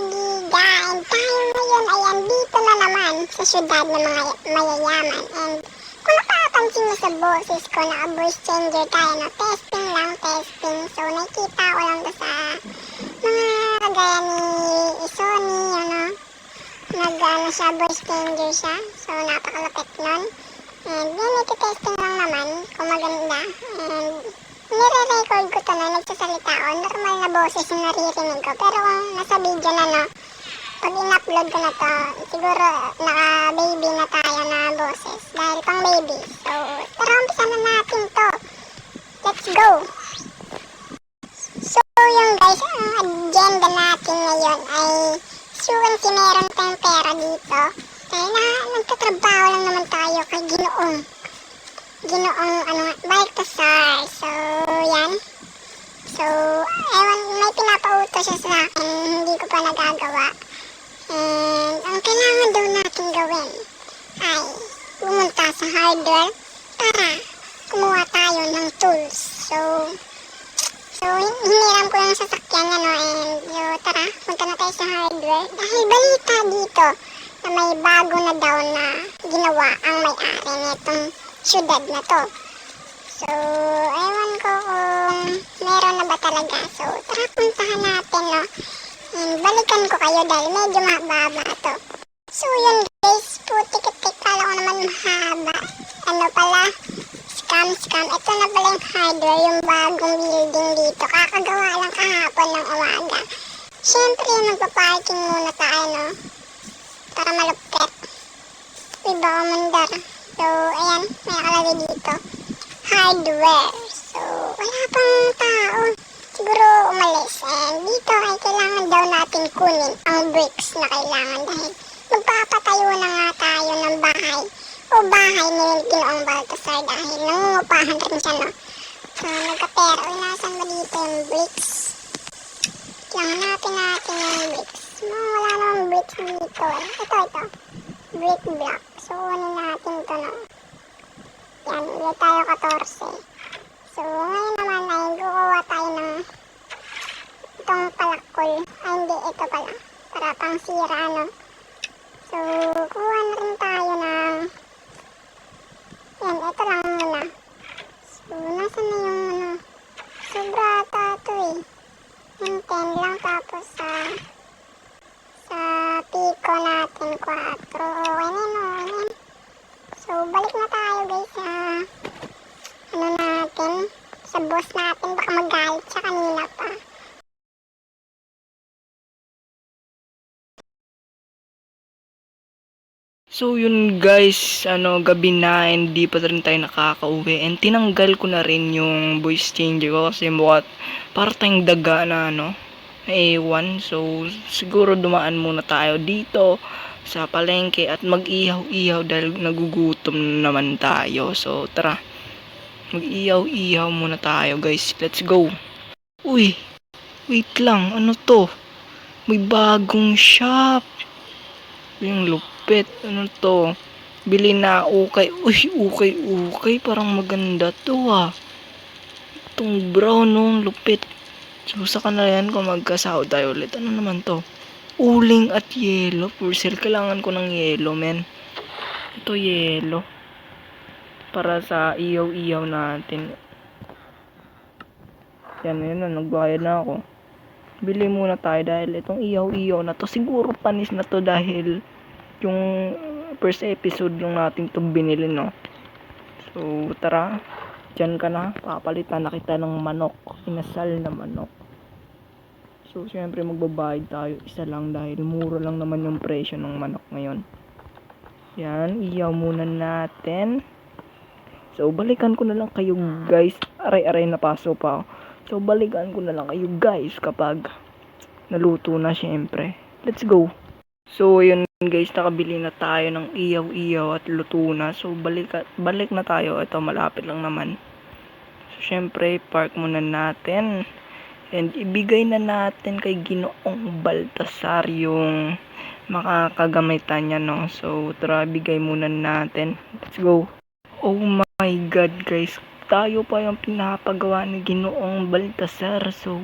And tayo ngayon ay andito na naman sa syudad ng mga mayayaman. And kung napapansin mo sa boses ko, naka-voice changer tayo na testing lang, testing. So nakikita ko lang to sa mga kagaya ni Sony, ano, nag-ano siya, voice changer siya. So napakalapit nun. And yun, iti-testing lang naman kung maganda. And nire-record ko to na nagsasalita ako. Normal na boses yung naririnig ko. Pero kung nasa video na no, pag in-upload ko na to, siguro naka-baby na tayo na boses. Dahil pang baby. So, tara umpisa na natin to. Let's go! So, yung guys, ang agenda natin ngayon ay suwan si meron tayong pera dito. Dahil na, nagtatrabaho lang naman tayo kay Ginoong. Ginoong, ano nga, Baltasar. So, yan. So, ewan, may pinapauto siya sa akin, hindi ko pa nagagawa. And, ang kailangan daw natin gawin ay pumunta sa hardware para kumuha tayo ng tools. So, so hin- hiniram ko yung sasakyan ano and so, tara, punta na tayo sa hardware. Dahil balita dito na may bago na daw na ginawa ang may-ari nitong syudad na to. So, ewan ko kung meron na ba talaga. So, tara puntahan natin, no? And balikan ko kayo dahil medyo mahaba to. So, yun guys, putik-tik, kala ko naman mahaba. Ano pala? Scam, scam. Ito na pala yung hardware, yung bagong building dito. Kakagawa lang kahapon ng umaga. Siyempre, magpa-parking muna tayo, no? Para malupit. Uy, baka mandar. So, ayan, may nakalagay dito. Hardware. So, wala pang tao. Siguro umalis. And dito ay kailangan daw natin kunin ang bricks na kailangan dahil magpapatayo na nga tayo ng bahay o bahay ni Ginoong Baltasar dahil nangungupahan rin siya, no? So, nagkapera. Uy, nasan ba dito yung bricks? Kaya hanapin natin yung bricks. No, wala namang bricks dito. eh. Ito, ito. Brick block. So, kunin natin to, no? Yan, ulit tayo 14. So, ngayon naman ay kukuha tayo ng itong palakol. Ay, hindi, ito pala. Para pang sira, no? So, kuha na rin tayo ng... Yan, ito lang muna. So, nasa na yung ano? Sobra ata ito eh. Yung 10 lang tapos sa... sa pico natin 4. Okay na yun, okay. So, balik na tayo guys sa... ano natin? Sa boss natin. Baka magalit siya kanina pa. So yun guys, ano gabi na hindi pa rin tayo nakakauwi and tinanggal ko na rin yung voice changer ko kasi mukha para daga na ano, ewan. So siguro dumaan muna tayo dito sa palengke at mag-ihaw-ihaw dahil nagugutom na naman tayo. So tara, mag-ihaw-ihaw muna tayo guys. Let's go. Uy, wait lang, ano to? May bagong shop. Yung lupit. Ano to? Bili na ukay. Uy, ukay, ukay. Parang maganda to ah. Itong brown no, lupit. Susa ka na yan kung magkasahod tayo ulit. Ano naman to? Uling at yelo. For sale, kailangan ko ng yelo, men. Ito yelo. Para sa iyaw-iyaw natin. Yan, yan na. Nagbayad na ako bili muna tayo dahil itong iyaw-iyaw na to siguro panis na to dahil yung first episode lang natin to binili no so tara dyan ka na papalitan na kita ng manok inasal na manok so syempre magbabayad tayo isa lang dahil mura lang naman yung presyo ng manok ngayon yan iyaw muna natin so balikan ko na lang kayo guys aray-aray na paso pa So, balikan ko na lang kayo guys kapag naluto na syempre. Let's go! So, yun guys, nakabili na tayo ng iyaw-iyaw at luto na. So, balik, balik na tayo. Ito, malapit lang naman. So, syempre, park muna natin. And ibigay na natin kay Ginoong Baltasar yung makakagamitan niya, no? So, tara, bigay muna natin. Let's go! Oh my God, guys tayo pa yung pinapagawa ni Ginoong Baltasar. So,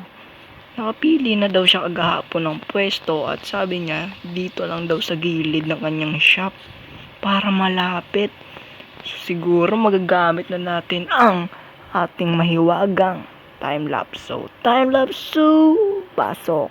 Nakapili na daw siya kagahapon ng pwesto at sabi niya dito lang daw sa gilid ng kanyang shop para malapit. So, siguro magagamit na natin ang ating mahiwagang time-lapse. So, time-lapse, so, pasok.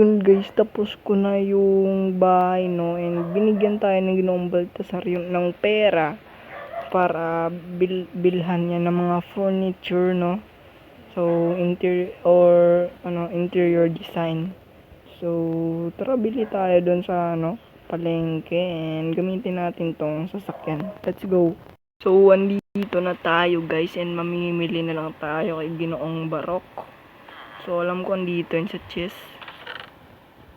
Yun guys, tapos ko na yung bahay no and binigyan tayo ng ginoong Baltasar yung ng pera para bil bilhan niya ng mga furniture no. So interior or ano interior design. So tara bili tayo doon sa ano palengke and gamitin natin tong sasakyan. Let's go. So andito na tayo guys and mamimili na lang tayo kay Ginoong Barok. So alam ko andito yun sa chest.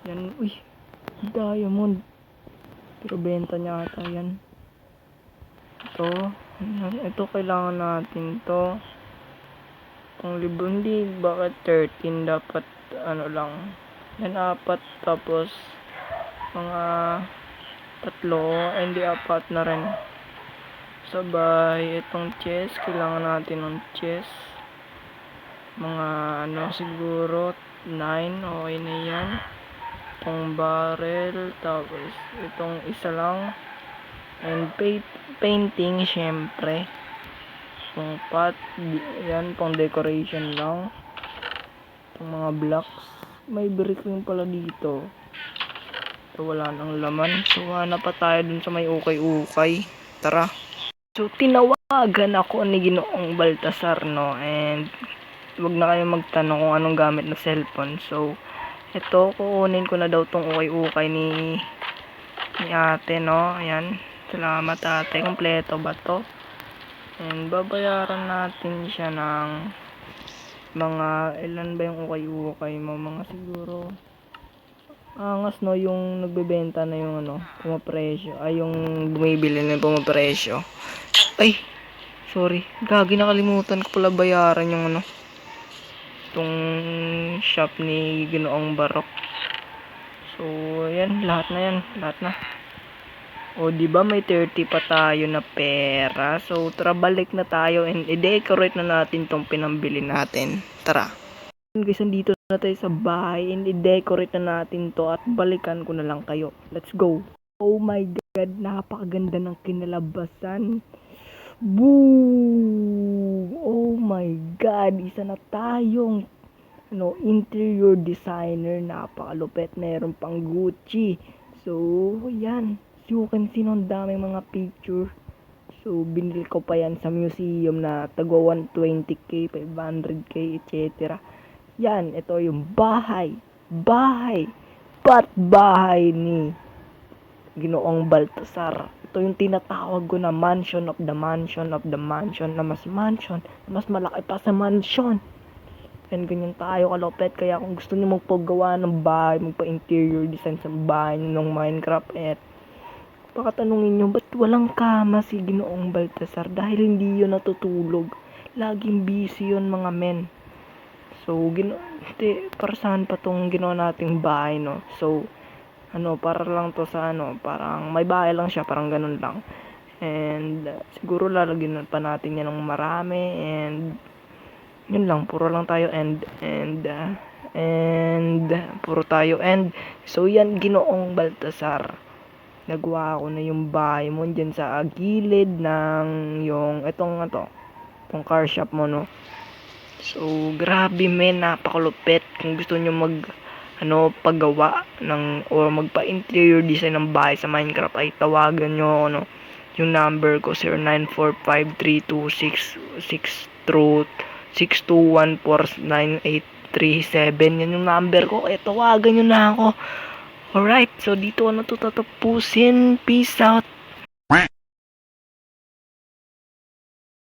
Yan, uy, diamond. Pero benta niya ata yan. Ito, ito kailangan natin to. Kung libro, hindi, bakit 13 dapat, ano lang, yan apat, tapos, mga tatlo, hindi apat na rin. Sabay, itong chest, kailangan natin ng chest. Mga, ano, siguro, 9, okay na yan itong barrel, tapos itong isa lang, and pa- painting, syempre. Itong pot, yan, pang decoration lang. Itong mga blocks, may brick rin pala dito. So, wala nang laman. So, hanap pa tayo dun sa may ukay-ukay. Tara. So, tinawagan ako ni Ginoong Baltasar, no? And, wag na kayo magtanong kung anong gamit na cellphone. So, ito, kukunin ko na daw tong ukay-ukay ni ni ate, no? Ayan. Salamat ate. Kompleto ba to? And babayaran natin siya ng mga, ilan ba yung ukay-ukay mo? Mga siguro, angas no, yung nagbebenta na yung ano, pumapresyo. Ay, yung bumibili na yung pumapresyo. Ay, sorry. Gagi, nakalimutan ko pala bayaran yung ano, itong shop ni Ginoong Barok. So, ayan, lahat na yan, lahat na. O, di ba may 30 pa tayo na pera? So, tara balik na tayo and i-decorate na natin tong pinambili natin. Tara. Guys, andito na tayo sa bahay and i-decorate na natin to at balikan ko na lang kayo. Let's go. Oh my God, napakaganda ng kinalabasan. Boom! Oh my God, isa na tayong ano, interior designer, napakalupit, meron pang Gucci. So, yan. As you can see, ang daming mga picture. So, binili ko pa yan sa museum na tagwa 120k, 500k, etc. Yan, ito yung bahay. Bahay. Pat bahay ni Ginoong Baltasar. Ito yung tinatawag ko na mansion of the mansion of the mansion na mas mansion, na mas malaki pa sa mansion. And ganyan tayo kalopet. Kaya kung gusto niyo magpagawa ng bahay, magpa-interior design sa bahay ng Minecraft, eh, baka tanungin nyo, ba't walang kama si Ginoong Baltasar? Dahil hindi yun natutulog. Laging busy yun mga men. So, gino, hindi, para saan pa tong ginawa nating bahay, no? So, ano, para lang to sa ano, parang may bahay lang siya, parang ganun lang. And, uh, siguro lalagyan pa natin yan ng marami, and, yun lang, puro lang tayo, and, and, uh, and, puro tayo, and, so yan, ginoong Baltasar. Nagawa ko na yung bahay mo dyan sa gilid ng yung, etong, ito, itong car shop mo, no? So, grabe men, napakalupit. Kung gusto nyo mag, ano, paggawa ng, or magpa-interior design ng bahay sa Minecraft, ay tawagan nyo, ako, no? Yung number ko, 09453266 621498337. Yan yung number ko. Kaya tawagan nyo na ako. Alright, so dito na to. Peace out.